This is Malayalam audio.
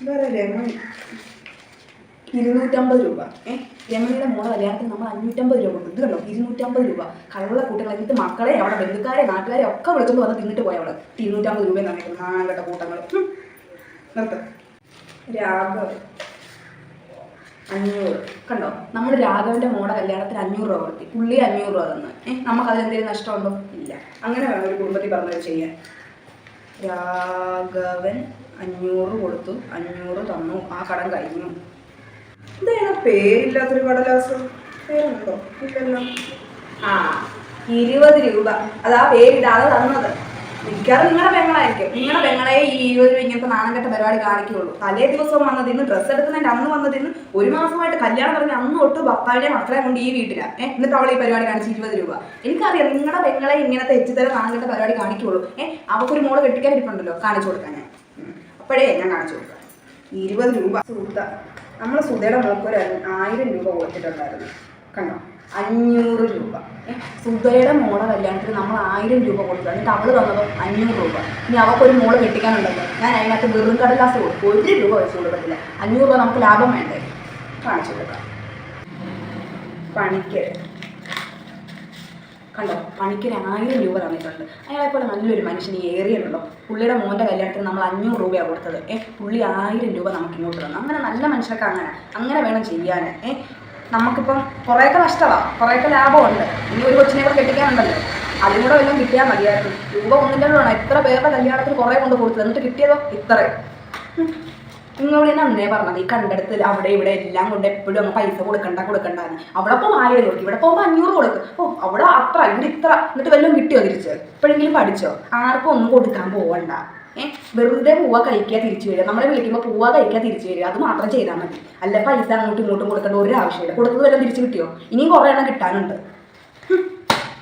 എന്താ ലെമൺ ഇരുന്നൂറ്റമ്പത് രൂപ. ഏഹ് രമണിയുടെ മോളെ കല്യാണത്തിന് നമ്മൾ അഞ്ഞൂറ്റമ്പത് രൂപ കൊടുത്തു. കണ്ടോ? ഇരുന്നൂറ്റമ്പത് രൂപ. കള്ള കൂട്ടങ്ങൾ ഇത് മക്കളെ അവിടെ ബന്ധുക്കാരെ നാട്ടുകാരെ ഒക്കെ വിളിച്ചു വന്ന് തിന്നിട്ട് പോയവൾ ഇരുന്നൂറ്റമ്പത് രൂപ എന്നാണ് നാങ്കട്ട കൂട്ടങ്ങൾ നിർത്ത. രാഘവ്. അഞ്ഞൂറ്. കണ്ടോ? നമ്മൾ രാഘവന്റെ മോളെ കല്യാണത്തിന് അഞ്ഞൂറ് രൂപ കൊടുത്തി. പുള്ളി അഞ്ഞൂറ് രൂപ തന്നു. ഏഹ് നമുക്ക് അതിലെന്തെങ്കിലും നഷ്ടമുണ്ടോ? ഇല്ല. അങ്ങനെ വേണം ഒരു കുടുംബത്തിൽ പറഞ്ഞത് ചെയ്യാൻ. രാഘവൻ അഞ്ഞൂറ് കൊടുത്തു അഞ്ഞൂറ് തന്നു. ആ കടം കഴിഞ്ഞു. എന്താണ് പേരില്ലാത്തൊരു കടലാസ്? പേരുണ്ടോ? ഇല്ലല്ലോ ആ ഇരുപത് രൂപ. അതാ പേരിടാതെ തന്നത്. മിക്കവാറും നിങ്ങളുടെ പെങ്ങളായിരിക്കും. നിങ്ങളുടെ പെങ്ങളെ ഈ ഇരുപത് രൂപ ഇങ്ങനത്തെ നാണംകെട്ട പരിപാടി കാണിക്കുള്ളൂ. തലേ ദിവസം വന്നതിന്ന് ഡ്രസ്സ് എടുക്കുന്നതിന്റെ അന്ന് വന്നതിന്ന് ഒരു മാസമായിട്ട് കല്യാണം പറഞ്ഞ അന്ന് തൊട്ട് ഭർത്താവിനെ മാത്രമേ കൊണ്ട് ഈ വീട്ടിലാണ് ഏഹ് എന്നിട്ട് അവൾ ഈ പരിപാടി കാണിച്ച് ഇരുപത് രൂപ. എനിക്കറിയാം നിങ്ങളുടെ പെങ്ങളെ ഇങ്ങനത്തെ എച്ചിത്തരം നാണംകെട്ട പരിപാടി കാണിക്കുള്ളൂ. ഏഹ് അവൾക്കൊരു മോൾ കെട്ടിക്കാൻ ഇരിപ്പുണ്ടല്ലോ കാണിച്ചു കൊടുക്കാൻ ഞാൻ. അപ്പോഴേ ഞാൻ കാണിച്ചു കൊടുക്കാം. ഇരുപത് രൂപ. സുഹൃത്ത നമ്മൾ സുധയുടെ മോക്കൊരു ആയിരം രൂപ കൊടുത്തിട്ടുണ്ടായിരുന്നു. കണ്ടോ? അഞ്ഞൂറ് രൂപ. സുധയുടെ മോളെ കല്യാണത്തിന് നമ്മൾ ആയിരം രൂപ കൊടുത്തു. എന്നിട്ട് അവൾ തന്നതോ അഞ്ഞൂറ് രൂപ. ഇനി അവൾക്കൊരു മോൾ കെട്ടിക്കാനുണ്ടല്ലോ. ഞാൻ അതിനകത്ത് വെറും കടലാസ് കൊടുക്കും ഒരു രൂപ വെച്ച് കൊടുക്കത്തില്ല. അഞ്ഞൂറ് രൂപ നമുക്ക് ലാഭം വേണ്ടേ? കാണിച്ചു കൊടുക്കാം. പണിക്ക്. കണ്ടോ? പണിക്കര് ആയിരം രൂപ തന്നിട്ടുണ്ട്. അയാളെപ്പോലെ നല്ലൊരു മനുഷ്യൻ ഈ ഏറിയല്ലോ പുള്ളിയുടെ മോന്റെ കല്യാണത്തിന് നമ്മൾ അഞ്ഞൂറ് രൂപയാണ് കൊടുത്തത്. ഏഹ് പുള്ളി ആയിരം രൂപ നമുക്ക് ഇങ്ങോട്ട് തന്നു. അങ്ങനെ നല്ല മനുഷ്യർക്ക് അങ്ങനെ അങ്ങനെ വേണം ചെയ്യാൻ. ഏ നമുക്കിപ്പം കുറേയൊക്കെ നഷ്ടമാണ് കുറേയൊക്കെ ലാഭമുണ്ട് ഇനി ഒരു കൊച്ചിനെ കൂടെ കെട്ടിക്കാനുണ്ടല്ലോ. അതും കൂടെ വല്ലതും കിട്ടിയാൽ മതിയായിരുന്നു. രൂപ ഒന്നിന്റെ വേണം. എത്ര പേരുടെ കല്യാണത്തിന് കുറേ കൊണ്ട് കൊടുത്തത്? എന്നിട്ട് കിട്ടിയതോ? ഇത്രയും. നിങ്ങളോട് ഞാൻ അന്നേ പറഞ്ഞത് ഈ കണ്ടെടുത്ത് അവിടെ ഇവിടെ എല്ലാം കൊണ്ട് എപ്പോഴും പൈസ കൊടുക്കണ്ട കൊടുക്കണ്ട അവിടെ പോകുമ്പോൾ ആയിരം കൊടുക്കും ഇവിടെ പോകുമ്പോൾ അഞ്ഞൂറ് കൊടുക്കും. ഓ അവിടെ അത്ര ഇവിടെ ഇത്ര. എന്നിട്ട് വല്ലതും കിട്ടിയോ തിരിച്ച്? എപ്പോഴെങ്കിലും പഠിച്ചോ? ആർക്കും ഒന്നും കൊടുക്കാൻ പോവണ്ട. ഏഹ് വെറുതെ പൂവ കഴിക്കുക തിരിച്ചു വരിക. നമ്മളെ വിളിക്കുമ്പോൾ പൂവ കഴിക്കുക തിരിച്ചു വരിക. അത് മാത്രം ചെയ്താൽ മതി. അല്ല പൈസ അങ്ങോട്ടും ഇങ്ങോട്ടും കൊടുക്കേണ്ട ഒരു ആവശ്യമില്ല. കൊടുത്തത് വല്ലതും തിരിച്ചു കിട്ടിയോ? ഇനിയും കുറേ എണ്ണം കിട്ടാനുണ്ട്.